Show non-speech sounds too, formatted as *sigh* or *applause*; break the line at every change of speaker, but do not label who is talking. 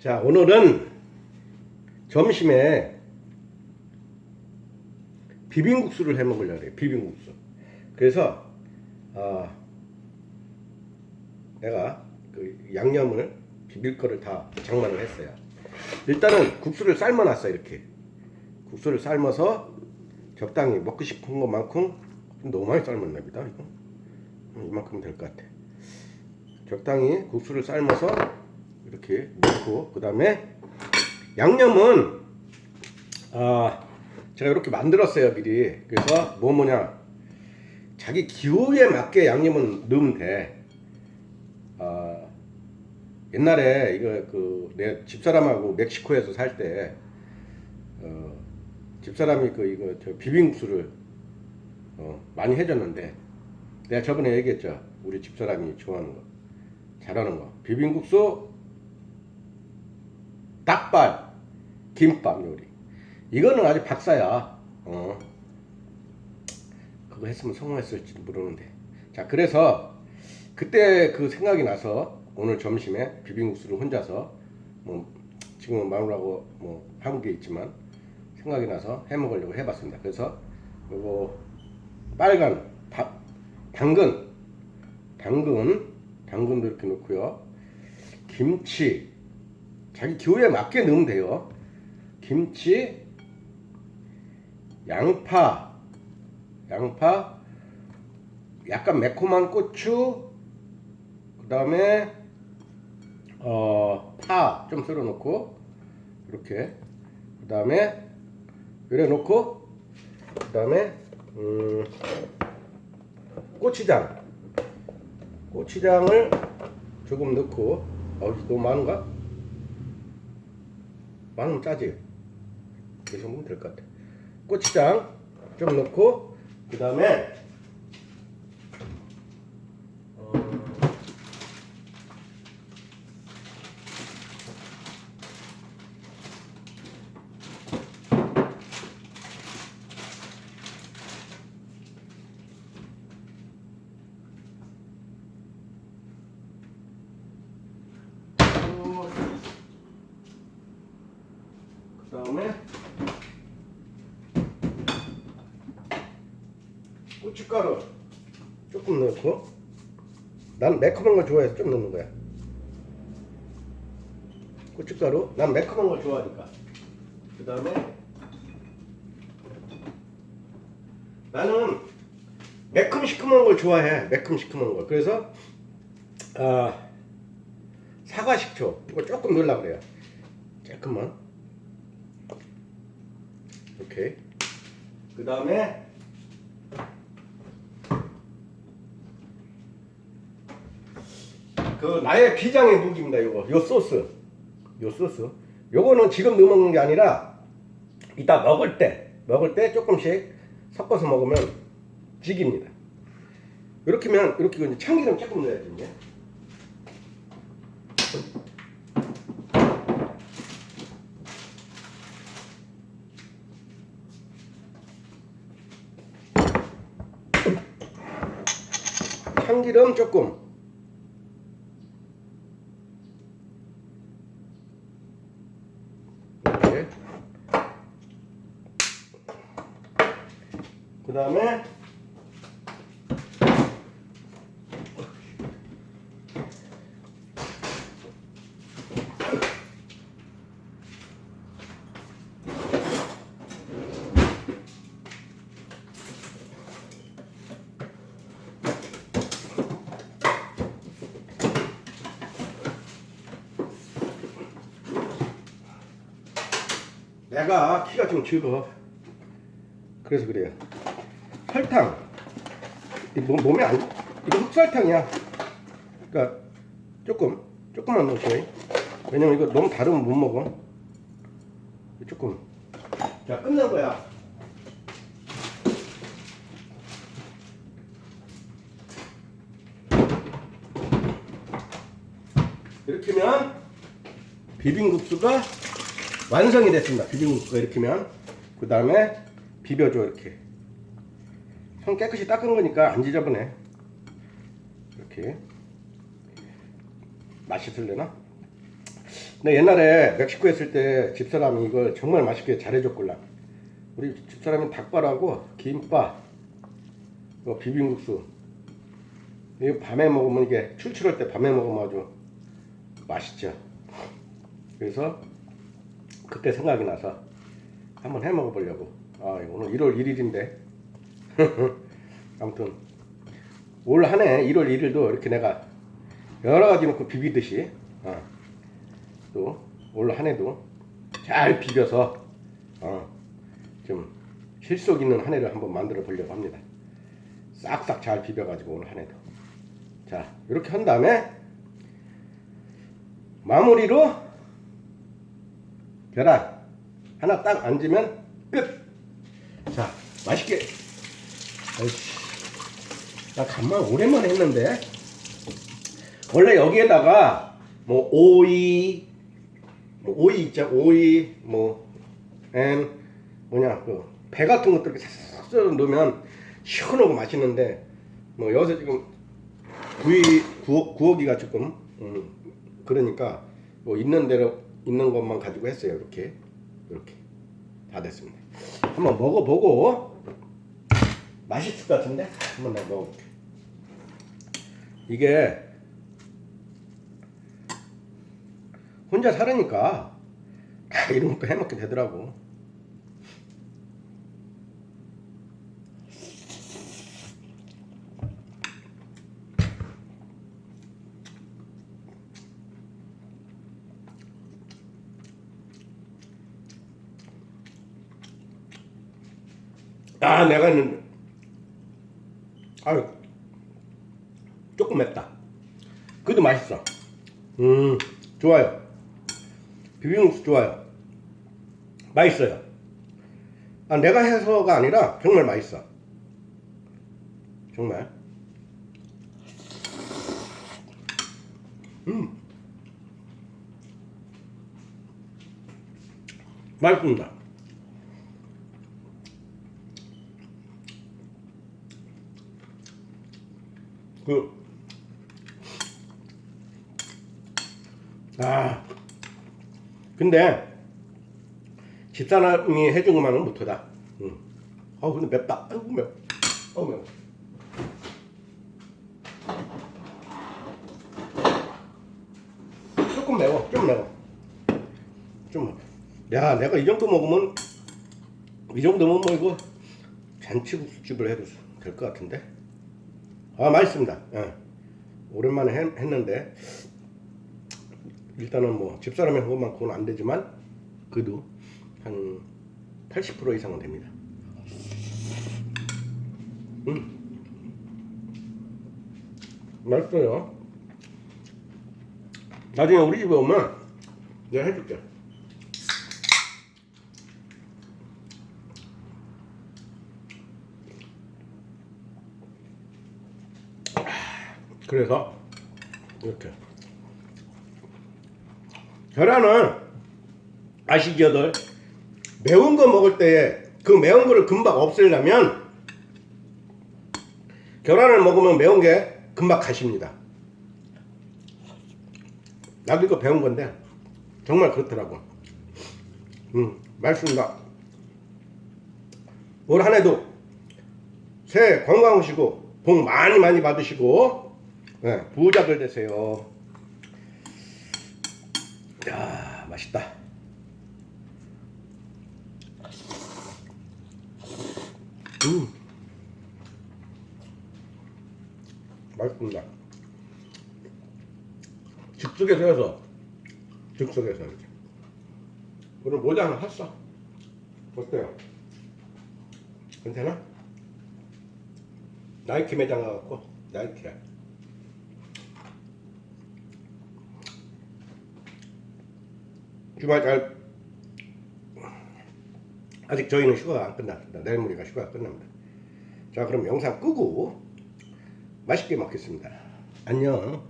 자, 오늘은 점심에 비빔국수를 해 먹으려고 해요. 비빔국수. 그래서 아 내가 그 양념을 비빌 거를 다 장만을 했어요. 일단은 국수를 삶아 놨어 이렇게. 국수를 삶아서 적당히 먹고 싶은 것만큼 너무 많이 삶았나 보다 이거. 음, 이만큼 될 것 같아. 적당히 국수를 삶아서 이렇게 넣고 그 다음에 양념은 아 제가 이렇게 만들었어요 미리. 그래서 뭐 뭐냐. 자기 기호에 맞게 양념은 넣으면 돼. 아, 옛날에 이거 그 내 집사람하고 멕시코에서 살때 어, 집사람이 그 이거 저 비빔국수를 어, 많이 해줬는데 내가 저번에 얘기했죠. 우리 집사람이 좋아하는 거 잘하는 거. 비빔국수 닭발 김밥 요리. 이거는 아주 박사야. 어. 그거 했으면 성공했을지도 모르는데. 자 그래서 그때 그 생각이 나서 오늘 점심에 비빔국수를 혼자서 뭐 지금은 마누라고 뭐 한국에 있지만 생각이 나서 해 먹으려고 해봤습니다. 그래서 요거 빨간 다, 당근. 당근 당근도 이렇게 넣고요. 김치 자기 기호에 맞게 넣으면 돼요. 김치 양파 양파 약간 매콤한 고추 그 다음에 어, 파 좀 썰어 놓고 이렇게. 그 다음에 이래 놓고 그 다음에 음, 고추장. 고추장을 조금 넣고. 어, 너무 많은가? 많으면 짜지 이 정도면 될 것 같아. 고추장 좀 넣고 그 다음에 어, 그 다음에 고춧가루. 조금 넣고. 난 매콤한 거 좋아해서 좀 넣는 거야. 고춧가루. 난 매콤한 거 좋아하니까. 그 다음에 나는 매콤 시큼한 걸 좋아해. 매콤 시큼한 걸. 그래서 아 사과 식초. 이거 조금 넣으려고 그래요. 조금만. 오케이. 그 다음에 그 나의 비장의 무기입니다 요거. 요 소스. 요 소스. 요거는 지금 넣어 먹는 게 아니라 이따 먹을 때 먹을 때 조금씩 섞어서 먹으면 죽입니다. 이렇게면 이렇게 이제 참기름 조금 넣어야지 이제. 참기름 조금 이렇게 그 다음에 내가 키가 좀 적어. 그래서 그래요 설탕. 이 몸, 몸에 안 이거 흑설탕이야. 그러니까 조금 조금만 넣으세요. 왜냐면 이거 너무 다르면 못 먹어. 조금. 자 끝난 거야. 이렇게 면 비빔국수가 완성이 됐습니다. 비빔국수가 이렇게 면. 그 다음에 비벼줘 이렇게 손 깨끗이 닦은 거니까 안 지저분해 이렇게 맛있을래나? 근데 옛날에 멕시코 있을 때 집사람이 이걸 정말 맛있게 잘해줬걸라. 우리 집사람이 닭발하고 김밥, 뭐 비빔국수. 이거 밤에 먹으면 이게 출출할 때 밤에 먹으면 아주 맛있죠. 그래서 그때 생각이 나서 한번 해 먹어보려고. 아 오늘 1월 1일인데 *laughs* 아무튼 올 한 해 1월 1일도 이렇게 내가 여러 가지 넣고 비비듯이 어, 또올 한 해도 잘 비벼서 어, 좀 실속 있는 한 해를 한번 만들어 보려고 합니다. 싹싹 잘 비벼가지고 올 한해도 자 이렇게 한 다음에 마무리로 계란 하나 딱 얹으면 끝. 자 맛있게. 나 간만 오랜만에 했는데. 원래 여기에다가 뭐 오이, 뭐 오이 있죠? 오이 뭐앤 뭐냐 그배 같은 것들 이렇게 썰어 넣으면 시원하고 맛있는데 뭐 여기서 지금 구이 구워, 구워기가 조금 음, 그러니까 뭐 있는 대로 있는 것만 가지고 했어요. 이렇게 이렇게. 다 됐습니다. 한번 먹어보고 맛있을 것 같은데? 한번 내가 먹어볼게. 이게 혼자 살으니까 다 이런 것도 해먹게 되더라고. 아 내가 아유 조금 맵다. 그래도 맛있어. 음 좋아요. 비빔국수 좋아요. 맛있어요. 아 내가 해서가 아니라 정말 맛있어. 정말. 음. 맛있습니다 그, 아, 근데, 집사람이 해준 것만은 못하다. 응. 아 근데 맵다. 아이고, 매워. 어, 매워. 조금 매워. 좀 매워. 좀. 야, 내가 이 정도 먹으면, 이 정도면 뭐 이거, 잔치국수집을 해도 될 것 같은데? 아 맛있습니다. 예. 오랜만에 했, 했는데 일단은 뭐 집사람이 한 것만큼은 안 되지만 그래도 한 80% 이상은 됩니다. 음 맛있어요. 나중에 우리 집에 오면 내가 해줄게. 그래서 이렇게 계란은 아시죠들 매운 거 먹을 때그 매운 거를 금방 없애려면 계란을 먹으면 매운 게 금방 가십니다. 나도 이거 배운 건데 정말 그렇더라고. 음 맛있습니다. 올 한해도 새해 건강하시고 복 많이 많이 받으시고 네, 부자들 되세요. 야 맛있다. 음 맛있습니다. 즉석에서 해서 즉석에서 이렇게. 오늘 모자 하나 샀어. 어때요? 괜찮아? 나이키 매장 가갖고 나이키야. 주말 잘 아직 저희는 휴가가 안 끝났습니다. 내일 모레가 휴가가 끝납니다. 자 그럼 영상 끄고 맛있게 먹겠습니다. 안녕.